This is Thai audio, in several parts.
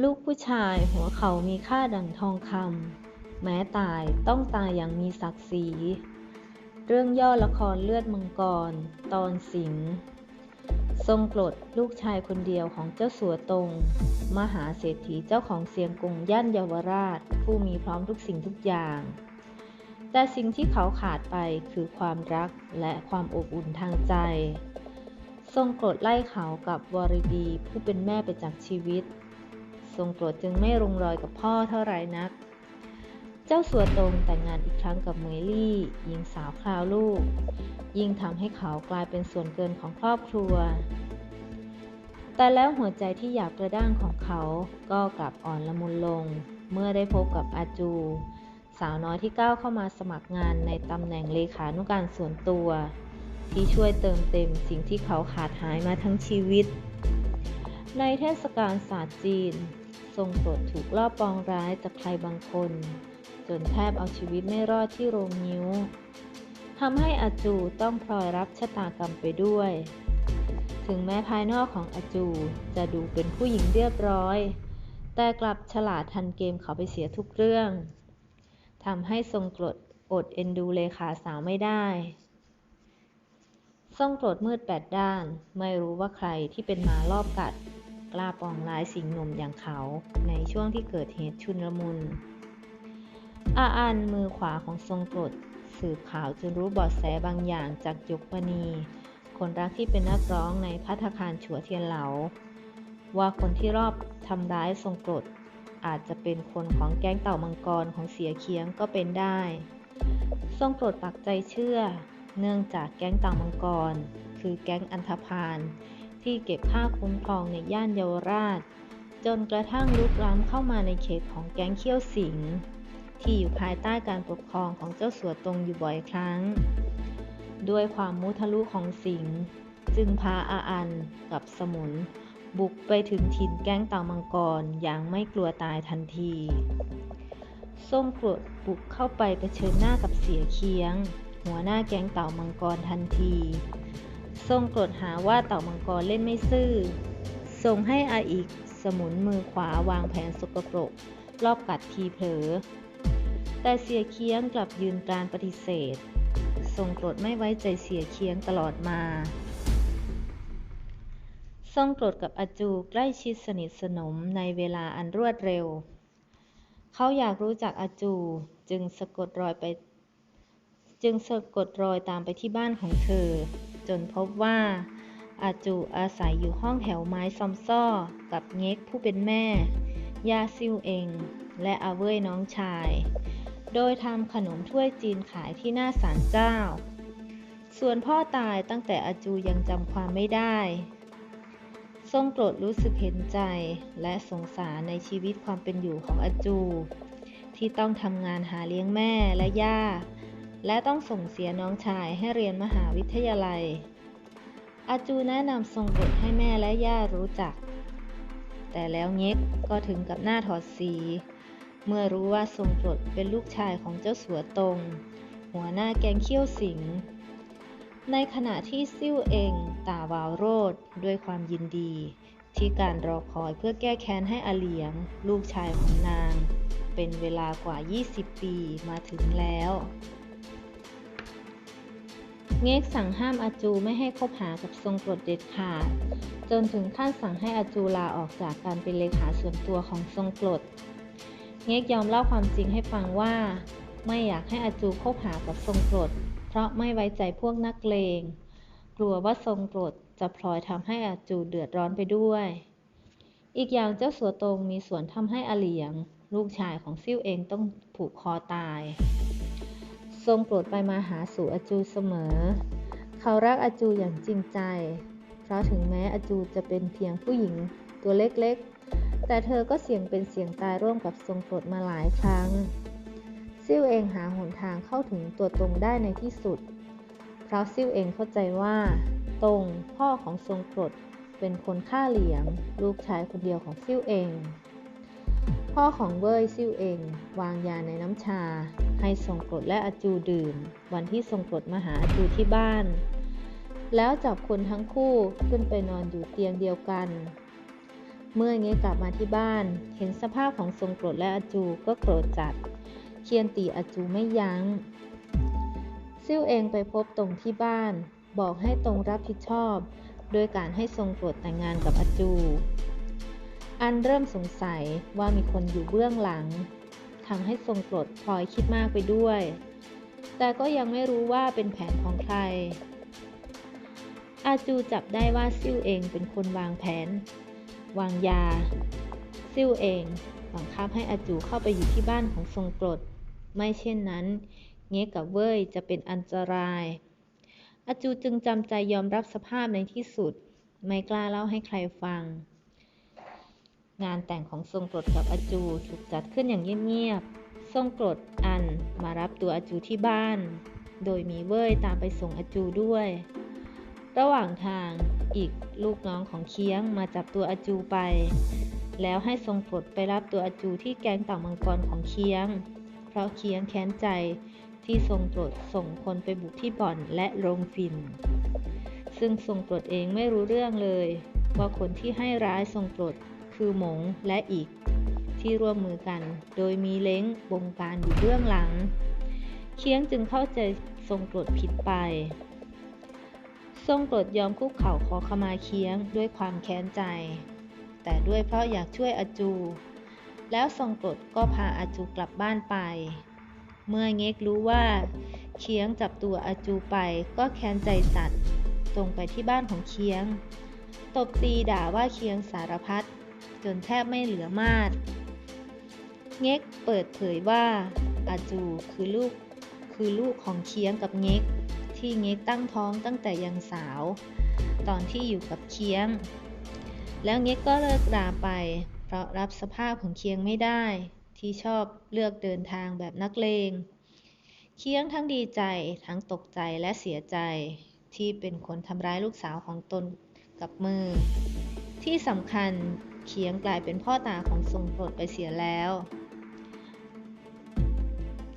ลูกผู้ชายหัวเขามีค่าดั่งทองคำแม้ตายต้องตายอย่างมีศักดิ์ศรี เรื่องย่อละครเลือดมังกร ตอนสิงห์ทรงกรดลูกชายคนเดียวของเจ้าสัวตรง มหาเศรษฐีเจ้าของเสียงกงย่านเยาวราช ผู้มีพร้อมทุกสิ่งทุกอย่าง แต่สิ่งที่เขาขาดไปคือความรักและความอบอุ่นทางใจ ทรงโกรธไล่เขากับวรดีผู้เป็นแม่ไปจากชีวิต ทรงโกรธจึงไม่ลงรอยกับพ่อเท่าไรนัก เจ้าสัวตงแต่งงานอีกครั้งกับเมยลี่หญิงสาวคราวลูก ยิ่งทำให้เขากลายเป็นส่วนเกินของครอบครัว แต่แล้วหัวใจที่หยาบกระด้างของเขาก็กลับอ่อนละมุนลง เมื่อได้พบกับอาจู สาวน้อยที่ก้าวเข้ามาสมัครงานในตำแหน่งเลขานุการส่วนตัว ที่ช่วยเติมเต็มสิ่งที่เขาขาดหายมาทั้งชีวิตในเทศกาลศาสตร์จีน ทรงโปรดถูกลอบปองร้ายจากใครบางคน จนแทบเอาชีวิตไม่รอดที่โรงนิ้วทำให้อาจูต้องพลอยรับชะตากรรมไปด้วย ถึงแม้ภายนอกของอาจูจะดูเป็นผู้หญิงเรียบร้อย แต่กลับฉลาดทันเกมเขาไปเสียทุกเรื่องทำให้ทรงกรดอดเอ็นดูเลขาสาวไม่ได้ทรงกรธมืดแปดด้าน ไม่รู้ว่าใครที่เป็นหมารอบกัด กล้าปองร้ายสิงหนุ่มอย่างเขาในช่วงที่เกิดเหตุชุนลมุน อาอันมือขวาของทรงกรธสืบข่าวจนรู้เบาะแสบางอย่างจากยกมณีคนรักที่เป็นนักร้องในพัฒคารฉัวเทียนเหลา ว่าคนที่รอบทำร้ายทรงกรธอาจจะเป็นคนของแก๊งเต่ามังกรของเสียเคียงก็เป็นได้ ทรงโปรดปักใจเชื่อ เนื่องจากแก๊งเต่ามังกร คือแก๊งอันธพาล ที่เก็บค่าคุ้มครองในย่านเยาวราช จนกระทั่งลุกล้ำเข้ามาในเขตของแก๊งเขี้ยวสิง ที่อยู่ภายใต้การปกครองของเจ้าสัวตรงอยู่บ่อยครั้ง ด้วยความมุทะลุของสิง จึงพาอาอันกับสมุน บุกไปถึงถิ่นแก๊งเต่ามังกรอย่างไม่กลัวตายทันทีส้มกรดบุกเข้าไปเผชิญหน้ากับเสียเคียง หัวหน้าแก๊งเต่ามังกรทันที ทรงกรดหาว่าเต่ามังกรเล่นไม่ซื่อส่งให้อาอีกสมุนมือขวาวางแผนสกปรก รอบกัดทีเผลอ แต่เสียเคียงกลับยืนการปฏิเสธ ทรงโกรธไม่ไว้ใจเสียเคียงตลอดมา ทรงโกรธกับอาจูใกล้ชิดสนิทสนมในเวลาอันรวดเร็ว เขาอยากรู้จักอาจูจึงสะกดรอยไป จึงสะกดรอยตามไปที่บ้านของเธอ จนพบว่า อาจูอาศัยอยู่ห้องแถวไม้ซอมซ้อกับเง็กผู้เป็นแม่ ย่าซิวเอง และอาเว่ยน้องชาย โดยทำขนมถ้วยจีนขายที่หน้าศาลเจ้า ส่วนพ่อตายตั้งแต่อาจูยังจำความไม่ได้ทรงโปรดรู้สึกเห็นใจและสงสารในชีวิตความเป็นอยู่ของอาจู ที่ต้องทำงานหาเลี้ยงแม่และย่า และต้องส่งเสียน้องชายให้เรียนมหาวิทยาลัย อาจูแนะนำทรงโปรดให้แม่และย่ารู้จัก แต่แล้วเง็กก็ถึงกับหน้าถอดสี เมื่อรู้ว่าทรงโปรดเป็นลูกชายของเจ้าสัวตรง หัวหน้าแกงเขี้ยวสิง ในขณะที่ซิ่วเองตาวาวโรดด้วยความยินดี ที่การรอคอยเพื่อแก้แค้นให้อเหลียง ลูกชายของนาง เป็นเวลากว่า 20 ปีมาถึงแล้ว เง็กสั่งห้ามอาจูไม่ให้คบหากับทรงกรดเด็ดขาด จนถึงขั้นสั่งให้อาจูลาออกจากการเป็นเลขาส่วนตัวของทรงกรดเง็กยอมเล่าความจริงให้ฟังว่า ไม่อยากให้อาจูคบหากับทรงกรดเพราะไม่ไว้ใจพวกนักเลง กลัวว่าทรงกรดจะพลอยทำให้อาจูเดือดร้อนไปด้วย อีกอย่างเจ้าสัวตรงมีส่วนทำให้อาเหลียง ลูกชายของซิ่วเองต้องผูกคอตาย ทรงโปรดไปมาหาสู่อาจูเสมอ เขารักอาจูอย่างจริงใจ เพราะถึงแม้อาจูจะเป็นเพียงผู้หญิงตัวเล็กๆ แต่เธอก็เสี่ยงเป็นเสี่ยงตายร่วมกับทรงโปรดมาหลายครั้ง ซิ่วเองหาหนทางเข้าถึงตัวตรงได้ในที่สุด เพราะซิ่วเองเข้าใจว่า ตรงพ่อของทรงโปรดเป็นคนฆ่าเหลียง ลูกชายคนเดียวของซิ่วเอง พ่อของเว่ยซิ่วเอง วางยาในน้ำชา ให้ทรงกรดและอาจูดื่ม วันที่ทรงกรดมาหาอาจูที่บ้าน แล้วจับคนทั้งคู่ขึ้นไปนอนอยู่เตียงเดียวกัน เมื่อเง็กกลับมาที่บ้าน เห็นสภาพของทรงกรดและอาจูก็โกรธจัด เคียนตีอาจูไม่ยัง้ง ซิ่วเองไปพบตรงที่บ้าน บอกให้ตรงรับผิดชอบ โดยการให้ทรงกรดแต่งงานกับอาจู อันเริ่มสงสัยว่ามีคนอยู่เบื้องหลัง ทำให้ทรงกรดพลอยคิดมากไปด้วย แต่ก็ยังไม่รู้ว่าเป็นแผนของใคร อาจูจับได้ว่าซิ่วเองเป็นคนวางแผน วางยา ซิ่วเองบังคับให้อาจูเข้าไปอยู่ที่บ้านของทรงกรดไม่เช่นนั้น เง็กกับเว่ยจะเป็นอันตราย อาจูจึงจำใจยอมรับสภาพในที่สุด ไม่กล้าเล่าให้ใครฟัง งานแต่งของทรงกรดกับอาจูถูกจัดขึ้นอย่างเงียบๆทรงกรดอันมารับตัวอาจูที่บ้าน โดยมีเว่ยตามไปส่งอาจูด้วย ระหว่างทางอีกลูกน้องของเคียงมาจับตัวอาจูไป แล้วให้ทรงกรดไปรับตัวอาจูที่แกงต่างมังกรของเคียง เพราะเคียงแค้นใจที่ทรงกรดส่งคนไปบุกที่บ่อนและโรงฟิน ซึ่งทรงกรดเองไม่รู้เรื่องเลย ว่าคนที่ให้ร้ายทรงกรด คือหมงและอีก ที่ร่วมมือกัน โดยมีเล้งบงการอยู่เบื้องหลัง เคียงจึงเข้าใจทรงกรดผิดไป ทรงกรดยอมคุกเข่าขอขมาเคียงด้วยความแค้นใจ แต่ด้วยเพราะอยากช่วยอาจู แล้วทรงกรดก็พาอาจูกลับบ้านไป เมื่อเง็กรู้ว่าเคียงจับตัวอาจูไปก็แค้นใจจัดตรงไปที่บ้านของเคียง ตบตีด่าว่าเคียงสารพัด จนแทบไม่เหลือมาดเง็กเปิดเผยว่าอาจูคือลูกคือลูกของเคียงกับเง็ก ที่เง็กตั้งท้องตั้งแต่ยังสาว ตอนที่อยู่กับเคียง แล้วเง็กก็เลิกราไป เพราะรับสภาพของเคียงไม่ได้ ที่ชอบเลือกเดินทางแบบนักเลงเคียงทั้งดีใจทั้งตกใจและเสียใจ ที่เป็นคนทำร้ายลูกสาวของตนกับมือ ที่สำคัญ เคียงกลายเป็นพ่อตาของทรงโปรดไปเสียแล้ว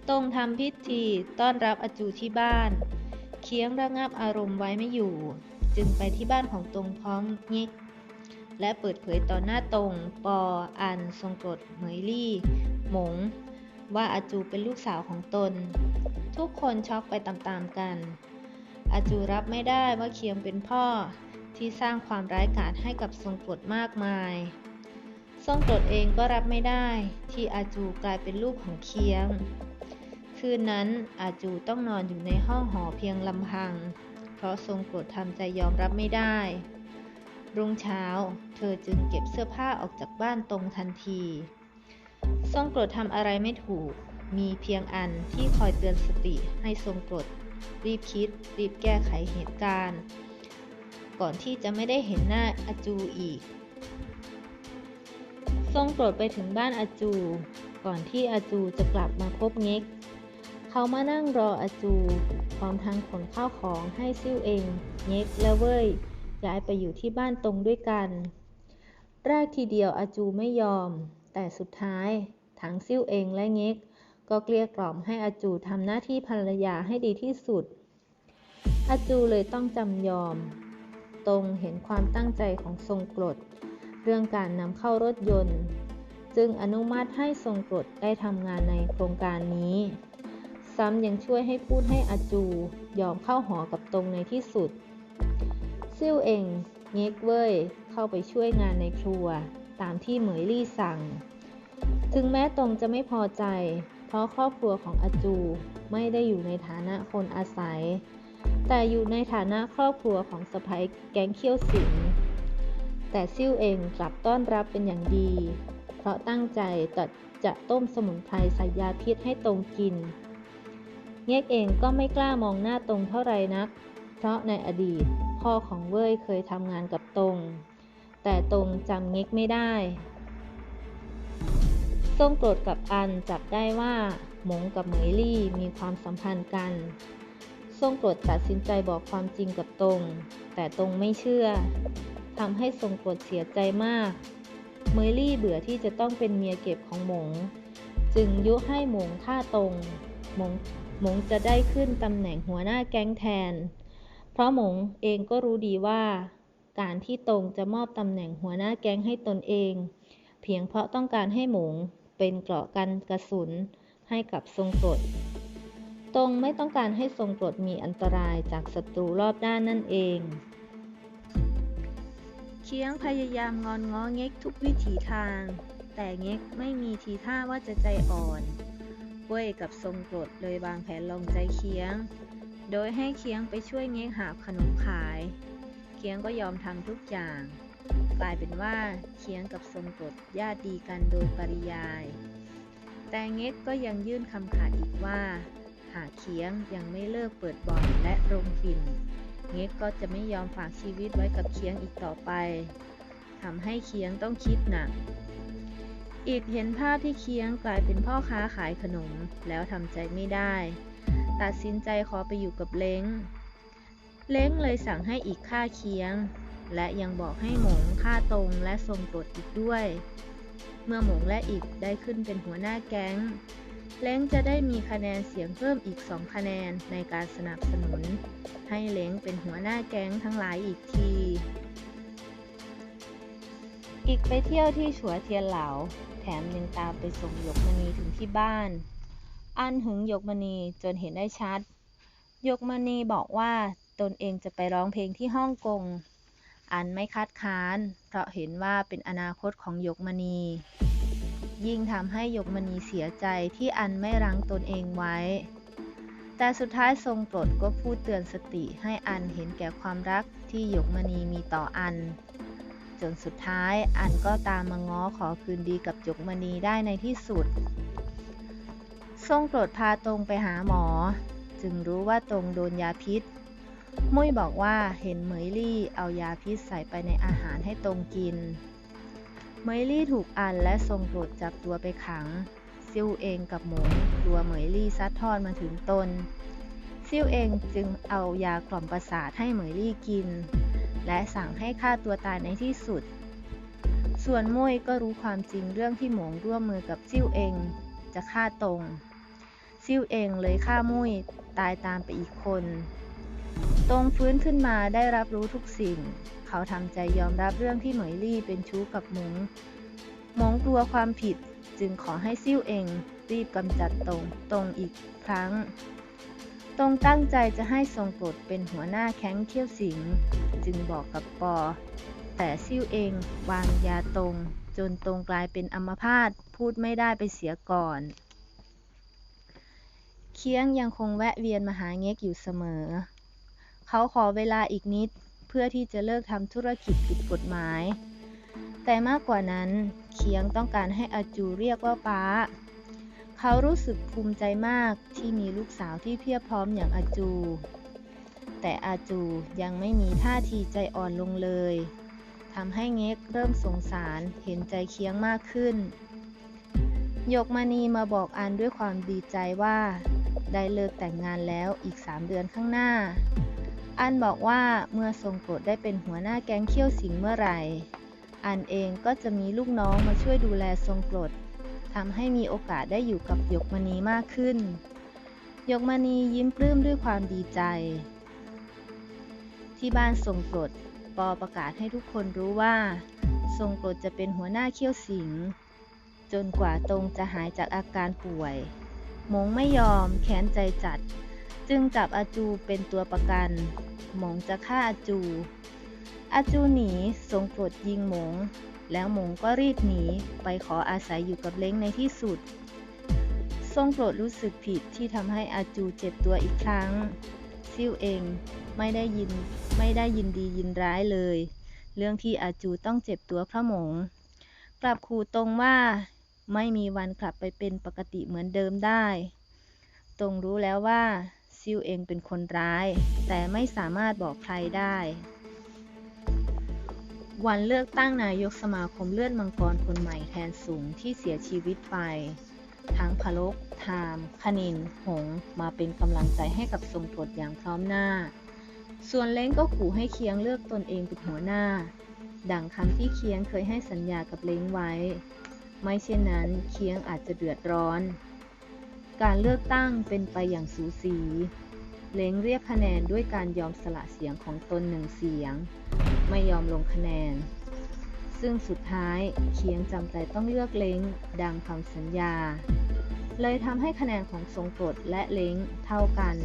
ตรงทำพิธีต้อนรับอาจูที่บ้าน เคียงระงับอารมณ์ไว้ไม่อยู่ จึงไปที่บ้านของตรงพร้อมงิกและเปิดเผยต่อหน้าตรง ปอ อัน ทรงกรดเหมยลี่ หมง ว่าอาจูเป็นลูกสาวของตน ทุกคนช็อกไปตามๆกัน อาจูรับไม่ได้ว่าเคียงเป็นพ่อ ที่สร้างความร้ายกาจให้กับทรงกรดมากมาย ทรงกรดเองก็รับไม่ได้ที่อาจูกลายเป็นลูกของเคียง คืนนั้นอาจูต้องนอนอยู่ในห้องหอเพียงลำพัง เพราะทรงกรดทำใจยอมรับไม่ได้ รุ่งเช้า เธอจึงเก็บเสื้อผ้าออกจากบ้านตรงทันที ทรงกรดทำอะไรไม่ถูก มีเพียงอันที่คอยเตือนสติให้ทรงกรดรีบคิด รีบแก้ไขเหตุการณ์ ก่อนที่จะไม่ได้เห็นหน้าอาจูอีก ทรงโปรดไปถึงบ้านอาจู ก่อนที่อาจูจะกลับมาพบเง็ก เขามานั่งรออาจู พร้อมทั้งขนข้าวของให้ซิ่วเองเง็กและเว่ยย้ายไปอยู่ที่บ้านตรงด้วยกัน แรกทีเดียวอาจูไม่ยอม แต่สุดท้ายทั้งซิ่วเองและเง็กก็เกลี้ยกล่อมให้อาจูทำหน้าที่ภรรยาให้ดีที่สุด อาจูเลยต้องจำยอม ตรงเห็นความตั้งใจของทรงกรดเรื่องการนำเข้ารถยนต์ จึงอนุมัติให้ทรงกรดได้ทำงานในโครงการนี้ ซ้ำยังช่วยให้พูดให้อาจูยอมเข้าหอกับตรงในที่สุด ซิ่วเองเง็กเว่ยเข้าไปช่วยงานในครัว ตามที่เหมยลี่สั่ง ถึงแม้ตรงจะไม่พอใจ เพราะครอบครัวของอาจูไม่ได้อยู่ในฐานะคนอาศัย แต่อยู่ในฐานะครอบครัวของสะพ้ยแก๊งเขี้ยวสิงแต่ซิ่วเองกลับต้อนรับเป็นอย่างดี เพราะตั้งใจตัดจะต้มสมุนไพรใส่ยาพิษให้ตรงกิน เง็กเองก็ไม่กล้ามองหน้าตรงเท่าไรนัก เพราะในอดีตพ่อของเว่ยเคยทำงานกับตรง แต่ตรงจำเง็กไม่ได้ทรงโปรดกับอันจับได้ว่า หมงกับเหมยลี่มีความสัมพันธ์กัน ทรงโปรดตัดสินใจบอกความจริงกับตรงแต่ตรงไม่เชื่อทำให้ทรงโปรดเสียใจมาก เมยลี่เบื่อที่จะต้องเป็นเมียเก็บของหมง จึงยุให้หมงฆ่าตรงหมงหมงจะได้ขึ้นตำแหน่งหัวหน้าแก๊งแทน เพราะหมงเองก็รู้ดีว่า การที่ตรงจะมอบตำแหน่งหัวหน้าแก๊งให้ตนเอง เพียงเพราะต้องการให้หมงเป็นเกราะกันกระสุนให้กับทรงกรด ตรงไม่ต้องการให้ทรงกรดมีอันตรายจากศัตรูรอบด้านนั่นเอง เคียงพยายามงอนง้อเง็กทุกวิถีทาง แต่เง็กไม่มีทีท่าว่าจะใจอ่อนเว้ยกับทรงโกรดเลยวางแผนลงใจเคียง โดยให้เคียงไปช่วยเง็กหาขนมขาย เคียงก็ยอมทำทุกอย่าง กลายเป็นว่าเคียงกับทรงโกรดญาติดีกันโดยปริยาย แต่เง็กก็ยังยื่นคำขาดอีกว่า หาเคียงยังไม่เลิกเปิดบ่อนและโรงฝิ่น เง็กก็จะไม่ยอมฝากชีวิตไว้กับเคียงอีกต่อไปทำให้เคียงต้องคิดหนักอีกเห็นภาพที่เคียงกลายเป็นพ่อค้าขายขนมแล้วทำใจไม่ได้ ตัดสินใจขอไปอยู่กับเล้ง เล้งเลยสั่งให้อีกฆ่าเคียง และยังบอกให้หมงฆ่าตรงและทรงกรดอีกด้วย เมื่อหมงและอีกได้ขึ้นเป็นหัวหน้าแก๊ง เล้งจะได้มีคะแนนเสียงเพิ่มอีก 2 คะแนนในการสนับสนุน ให้เล้งเป็นหัวหน้าแก๊งทั้งหลายอีกที อีกไปเที่ยวที่ฉัวเทียนเหลา แถมยังตามไปส่งหยกมณีถึงที่บ้าน อันหึงหยกมณีจนเห็นได้ชัด หยกมณีบอกว่าตนเองจะไปร้องเพลงที่ฮ่องกง อันไม่คัดค้าน เพราะเห็นว่าเป็นอนาคตของหยกมณี ยิ่งทำให้ยกมณีเสียใจที่อันไม่รั้งตนเองไว้ แต่สุดท้ายทรงโปรดก็พูดเตือนสติให้อันเห็นแก่ความรักที่ยกมณีมีต่ออัน จนสุดท้ายอันก็ตามมาง้อขอคืนดีกับยกมณีได้ในที่สุด ทรงโปรดพาตรงไปหาหมอ จึงรู้ว่าตรงโดนยาพิษ มุ้ยบอกว่าเห็นเหมยลี่เอายาพิษใส่ไปในอาหารให้ตรงกิน เหมยลี่ถูกอันและทรงโปรดจับตัวไปขัง ซิ่วเองกับหมงกลัวเหมยลี่ซัดทอดมาถึงตน ซิ่วเองจึงเอายากล่อมประสาทให้เหมยลี่กิน และสั่งให้ฆ่าตัวตายในที่สุด ส่วนมุ้ยก็รู้ความจริงเรื่องที่หมงร่วมมือกับซิ่วเองจะฆ่าตรงซิ่วเองเลยฆ่ามุ้ยตายตามไปอีกคน ตรงฟื้นขึ้นมาได้รับรู้ทุกสิ่ง เขาทำใจยอมรับเรื่องที่เหมยลี่เป็นชู้กับมงมงกลัวความผิดจึงขอให้ซิ่วเองรีบกำจัดตรงตรงอีกครั้ง ตรงตั้งใจจะให้ทรงโปรดเป็นหัวหน้าแข้งเขี้ยวสิง จึงบอกกับปอ แต่ซิ่วเองวางยาตรง จนตรงกลายเป็นอัมพาตพูดไม่ได้ไปเสียก่อน เคียงยังคงแวะเวียนมาหาเง็กอยู่เสมอ เขาขอเวลาอีกนิด พื่อที่จะเลิกทำธุรกิจผิดกฎหมาย แต่มากกว่านั้นเคียงต้องการให้อาจูเรียกว่าป้า เขารู้สึกภูมิใจมากที่มีลูกสาวที่เพียบพร้อมอย่างอาจู แต่อาจูยังไม่มีท่าทีใจอ่อนลงเลยทำให้เง็กเริ่มสงสารเห็นใจเคียงมากขึ้นยกมณีมาบอกอันด้วยความดีใจว่า ได้เลิกแต่งงานแล้วอีก3เดือนข้างหน้า อันบอกว่าเมื่อทรงโปรดได้เป็นหัวหน้าแก๊งเขี้ยวสิงเมื่อไหร่ อันเองก็จะมีลูกน้องมาช่วยดูแลทรงโปรดทำให้มีโอกาสได้อยู่กับหยกมณีมากขึ้นหยกมณียิ้มปลื้มด้วยความดีใจ ที่บ้านทรงโปรดปอประกาศให้ทุกคนรู้ว่า ทรงโปรดจะเป็นหัวหน้าเขี้ยวสิง จนกว่าตรงจะหายจากอาการป่วย มงไม่ยอมแค้นใจจัด จึงจับอาจูเป็นตัวประกัน หมงจะฆ่าอาจู อาจูหนีทรงโปรดยิงหมง แล้วหมงก็รีบหนีไปขออาศัยอยู่กับเล้งในที่สุด ทรงโปรดรู้สึกผิดที่ทำให้อาจูเจ็บตัวอีกครั้ง ซิ่วเองไม่ได้ยินไม่ได้ยินดียินร้ายเลย เรื่องที่อาจูต้องเจ็บตัวพระหมง กลับขู่ตรงว่าไม่มีวันกลับไปเป็นปกติเหมือนเดิมได้ ตรงรู้แล้วว่า ซิ่วเองเป็นคนร้าย แต่ไม่สามารถบอกใครได้ วันเลือกตั้งนายกสมาคมเลือดมังกรคนใหม่แทนสูงที่เสียชีวิตไปทั้งพลกทาม คณิน หง มาเป็นกำลังใจให้กับทรงตรวจอย่างพร้อมหน้า ส่วนเล้งก็ขู่ให้เคียงเลือกตนเองเป็นหัวหน้า ดังคำที่เคียงเคยให้สัญญากับเล้งไว้ ไม่เช่นนั้นเคียงอาจจะเดือดร้อน การเลือกตั้งเป็นไปอย่างสูสีเล้งเรียกคะแนนด้วยการยอมสละเสียงของตนหนึ่งเสียง ไม่ยอมลงคะแนน ซึ่งสุดท้ายเคียงจำใจต้องเลือกเล้งดังคำสัญญา เลยทำให้คะแนนของทรงกรดและเล้งเท่ากัน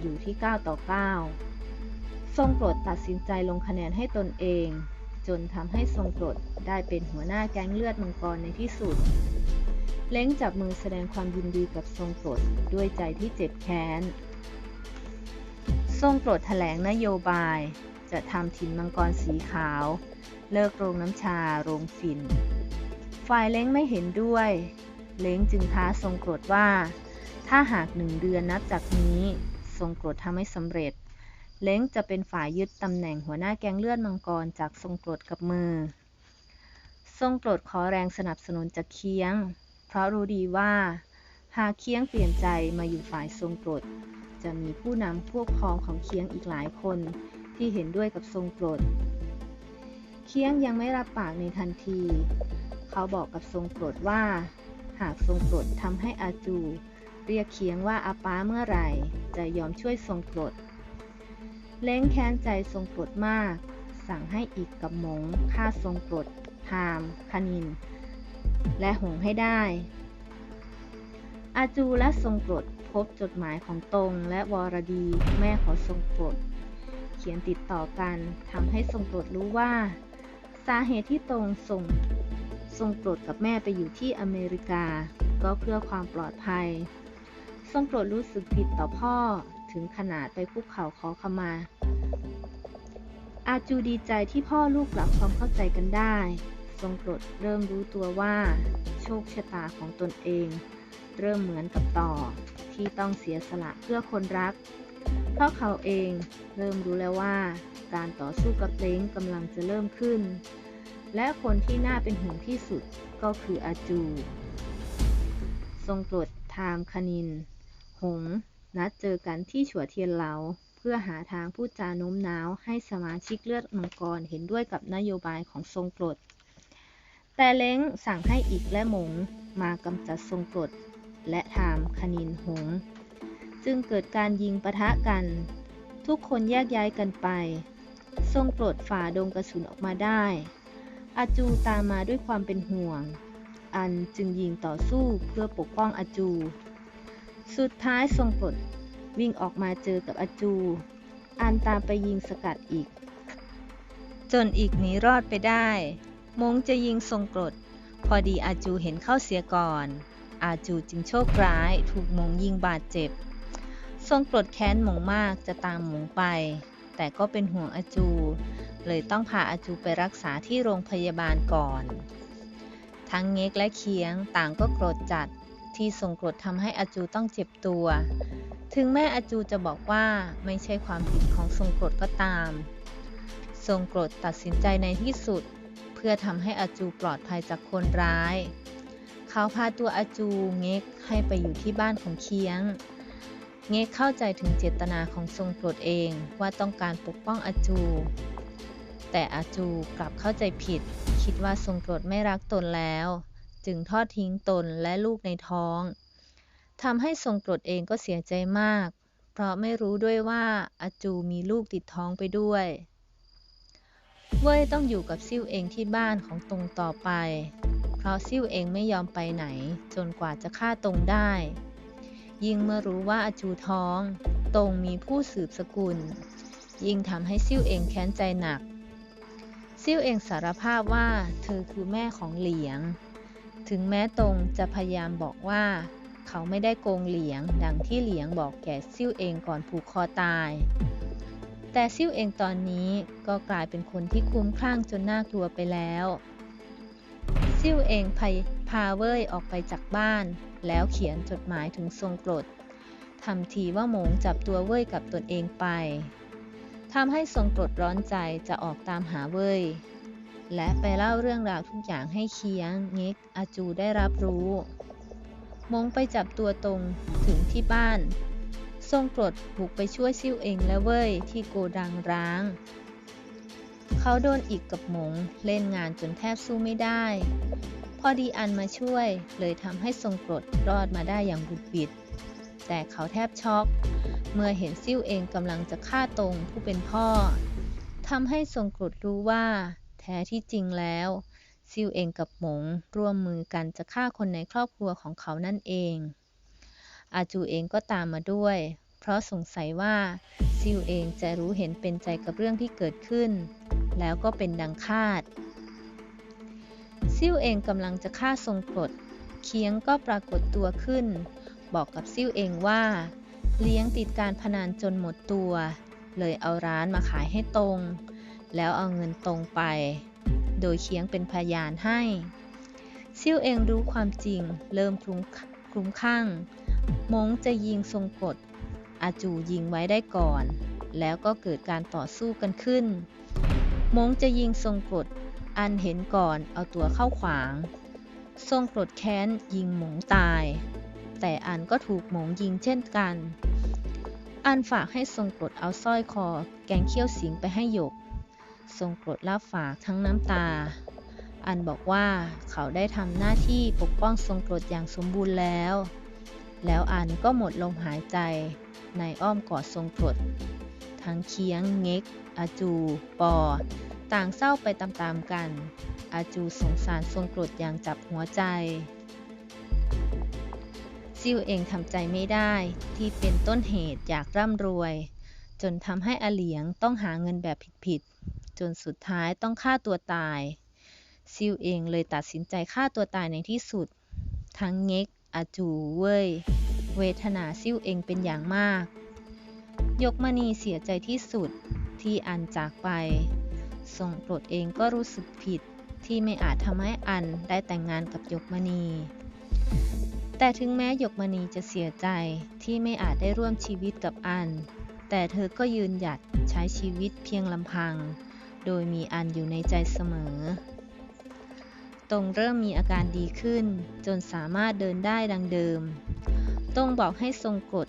อยู่ที่ 9 ต่อ 9 ทรงกรดตัดสินใจลงคะแนนให้ตนเอง จนทำให้ทรงกรดได้เป็นหัวหน้าแก๊งเลือดมังกรในที่สุด เล้งจับมือแสดงความยินดีกับทรงโกรดด้วยใจที่เจ็บแค้น ทรงโปรดแถลงนโยบาย จะทำถิ่นมังกรสีขาว เลิกโรงน้ำชาโรงฝิ่น ฝ่ายเล้งไม่เห็นด้วย เล้งจึงท้าทรงโกรธว่า ถ้าหากหนึ่งเดือนนับจากนี้ ทรงโกรธทำไม่สำเร็จ เล้งจะเป็นฝ่ายยึดตำแหน่งหัวหน้าแก๊งเลือดมังกรจากทรงโกรธกับมือ ทรงโกรธขอแรงสนับสนุนจากเคียง เพราะรู้ดีว่า หากเคียงเปลี่ยนใจมาอยู่ฝ่ายทรงโกรธจะมีผู้นำพวกพ้องของเคียงอีกหลายคนที่เห็นด้วยกับทรงโปรด เคียงยังไม่รับปากในทันที เขาบอกกับทรงโปรดว่า หากทรงโปรดทำให้อาจู เรียกเคียงว่าอาป้าเมื่อไหร่ จะยอมช่วยทรงโปรด เล้งแค้นใจทรงโปรดมาก สั่งให้อีกกับหมงฆ่าทรงโปรดทามคณิน และหงให้ได้ อาจูและทรงโปรดพบจดหมายของตรงและวรดีแม่ของทรงโปรดเขียนติดต่อกันทำให้ทรงโปรดรู้ว่า สาเหตุที่ตรงส่งทรงโปรดกับแม่ไปอยู่ที่อเมริกา ก็เพื่อความปลอดภัย ทรงโปรดรู้สึกผิดต่อพ่อถึงขนาดไปคุกเข่าขอขมา อาจูดีใจที่พ่อลูกปรับความเข้าใจกันได้ ทรงโปรดเริ่มรู้ตัวว่า โชคชะตาของตนเอง เริ่มเหมือนกับต่อที่ต้องเสียสละเพื่อคนรัก เพราะเขาเองเริ่มรู้แล้วว่า การต่อสู้กับเล้งกำลังจะเริ่มขึ้น และคนที่น่าเป็นห่วงที่สุดก็คืออาจู ทรงโปรดทามคณิน หง นัดเจอกันที่ฉัวเทียนเหลาเพื่อหาทางพูดจาโน้มน้าวให้สมาชิกเลือดมังกรเห็นด้วยกับนโยบายของทรงโปรด แต่เล้งสั่งให้อีกและหมงมากำจัดทรงโปรดและทามคณินหง จึงเกิดการยิงปะทะกัน ทุกคนแยกย้ายกันไป ทรงโปรดฝ่าดงกระสุนออกมาได้ อาจูตามมาด้วยความเป็นห่วง อันจึงยิงต่อสู้เพื่อปกป้องอาจู สุดท้ายทรงโปรดวิ่งออกมาเจอกับอาจู อันตามไปยิงสกัดอีก จนอีกหนีรอดไปได้ มงจะยิงทรงกรด พอดีอาจูเห็นเข้าเสียก่อน อาจูจึงโชคร้ายถูกมงยิงบาดเจ็บ ทรงกรธแค้นหมงมากจะตามมงไป แต่ก็เป็นห่วงอาจู เลยต้องพาอาจูไปรักษาที่โรงพยาบาลก่อน ทั้งเง็กและเคียงต่างก็โกรธจัดที่ทรงกรธทำให้อาจูต้องเจ็บตัว ถึงแม่อาจูจะบอกว่าไม่ใช่ความผิดของทรงกรธก็ตาม ทรงกรธตัดสินใจในที่สุด เพื่อทำให้อาจูปลอดภัยจากคนร้าย เขาพาตัวอาจูเง็กให้ไปอยู่ที่บ้านของเคียง เง็กเข้าใจถึงเจตนาของทรงโปรดเองว่าต้องการปกป้องอาจู แต่อาจูกลับเข้าใจผิด คิดว่าทรงโปรดไม่รักตนแล้ว จึงทอดทิ้งตนและลูกในท้องทำให้ทรงโปรดเองก็เสียใจมาก เพราะไม่รู้ด้วยว่าอาจูมีลูกติดท้องไปด้วย เว่ยต้องอยู่กับซิ่วเองที่บ้านของตรงต่อไป เพราะซิ่วเองไม่ยอมไปไหน จนกว่าจะฆ่าตรงได้ ยิ่งเมื่อรู้ว่าอาจูท้อง ตรงมีผู้สืบสกุล ยิ่งทำให้ซิ่วเองแค้นใจหนัก ซิ่วเองสารภาพว่าเธอคือแม่ของเหลียง ถึงแม้ตรงจะพยายามบอกว่า เขาไม่ได้โกงเหลียง ดังที่เหลียงบอกแก่ซิ่วเองก่อนผูกคอตาย แต่ซิ่วเองตอนนี้ก็กลายเป็นคนที่คุ้มคลั่งจนน่ากลัวไปแล้ว ซิ่วเองพาพาเว่ยออกไปจากบ้าน แล้วเขียนจดหมายถึงทรงกรดทำทีว่าหมงจับตัวเว่ยกับตนเองไปทำให้ทรงกรดร้อนใจจะออกตามหาเว่ยและไปเล่าเรื่องราวทุกอย่างให้เคียงเง็กอาจูได้รับรู้ มงไปจับตัวตรงถึงที่บ้าน ทรงกรดบุกไปช่วยซิ่วเองและเว่ยที่โกดังร้าง เขาโดนอีกกับหมงเล่นงานจนแทบสู้ไม่ได้ พอดีอันมาช่วย เลยทำให้ทรงกรดรอดมาได้อย่างบุดบิด แต่เขาแทบช็อก เมื่อเห็นซิ่วเองกำลังจะฆ่าตรงผู้เป็นพ่อททำให้ทรงกรดรู้ว่า แท้ที่จริงแล้วซิวเองกับหมงร่วมมือกันจะฆ่าคนในครอบครัวของเขานั่นเอง อาจูเองก็ตามมาด้วย เพราะสงสัยว่าซิวเองจะรู้เห็นเป็นใจกับเรื่องที่เกิดขึ้น แล้วก็เป็นดังคาด ซิวเองกำลังจะฆ่าทรงกรดเคียงก็ปรากฏตัวขึ้น บอกกับซิวเองว่า เลี้ยงติดการพนันจนหมดตัว เลยเอาร้านมาขายให้ตรง แล้วเอาเงินตรงไป โดยเคียงเป็นพยานให้ซิวเองรู้ความจริง เริ่มคลุ้มคลุ้มข้าง มงจะยิงทรงกรดอาจูยิงไว้ได้ก่อน แล้วก็เกิดการต่อสู้กันขึ้น มงจะยิงทรงกรดอันเห็นก่อนเอาตัวเข้าขวาง ทรงกรดแค้นยิงหมงตาย แต่อันก็ถูกหมงยิงเช่นกัน อันฝากให้ทรงกรดเอาสร้อยคอ แกงเขี้ยวสิงไปให้หยก ทรงกรดรับฝากทั้งน้ำตา อันบอกว่าเขาได้ทำหน้าที่ปกป้องทรงกรดอย่างสมบูรณ์แล้ว แล้วอันก็หมดลมหายใจในอ้อมกอดทรงกรดทั้งเคียง เง็ก อาจู ปอ ต่างเศร้าไปตามๆกัน อาจูสงสารทรงกรดอย่างจับหัวใจซิวเองทำใจไม่ได้ที่เป็นต้นเหตุอยากร่ำรวย จนทำให้อเหลียงต้องหาเงินแบบผิดๆจนสุดท้ายต้องฆ่าตัวตายซิวเองเลยตัดสินใจฆ่าตัวตายในที่สุด ทั้งเง็ก อาจูเว่ยเวทนาซิ่วเองเป็นอย่างมาก ยกมณีเสียใจที่สุดที่อันจากไป ทรงโกรธเองก็รู้สึกผิดที่ไม่อาจทำให้อันได้แต่งงานกับยกมณี แต่ถึงแม้ยกมณีจะเสียใจที่ไม่อาจได้ร่วมชีวิตกับอัน แต่เธอก็ยืนหยัดใช้ชีวิตเพียงลำพัง โดยมีอันอยู่ในใจเสมอ ตรงเริ่มมีอาการดีขึ้น จนสามารถเดินได้ดังเดิม ตรงบอกให้ทรงกฎ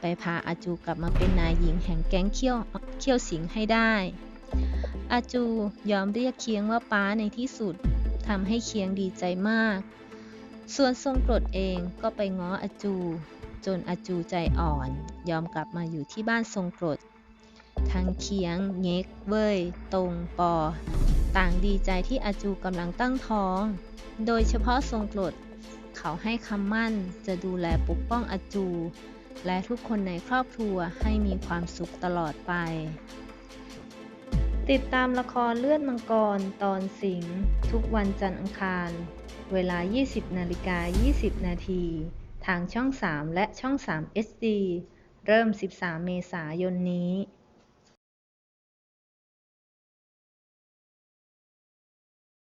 ไปพาอาจูกลับมาเป็นนายหญิงแห่งแก๊งเขี้ยวเขี้ยวสิงให้ได้ อาจูยอมเรียกเคียงว่าป้าในที่สุดทำให้เคียงดีใจมาก ส่วนทรงกรดเองก็ไปง้ออาจู จนอาจูใจอ่อน ยอมกลับมาอยู่ที่บ้านทรงกรดทั้งเคียง เง็ก เว้ยตรง ปอ ต่างดีใจที่อาจูกำลังตั้งท้อง โดยเฉพาะทรงกรดเขาให้คำมั่นจะดูแลปกป้องอาจู และทุกคนในครอบครัวให้มีความสุขตลอดไป ติดตามละครเลือดมังกรตอนสิงห์ทุกวันจันทร์อังคาร เวลา 20นาฬิกา20 นาที ทางช่อง 3 และช่อง3 SD เริ่ม 13 เมษายนนี้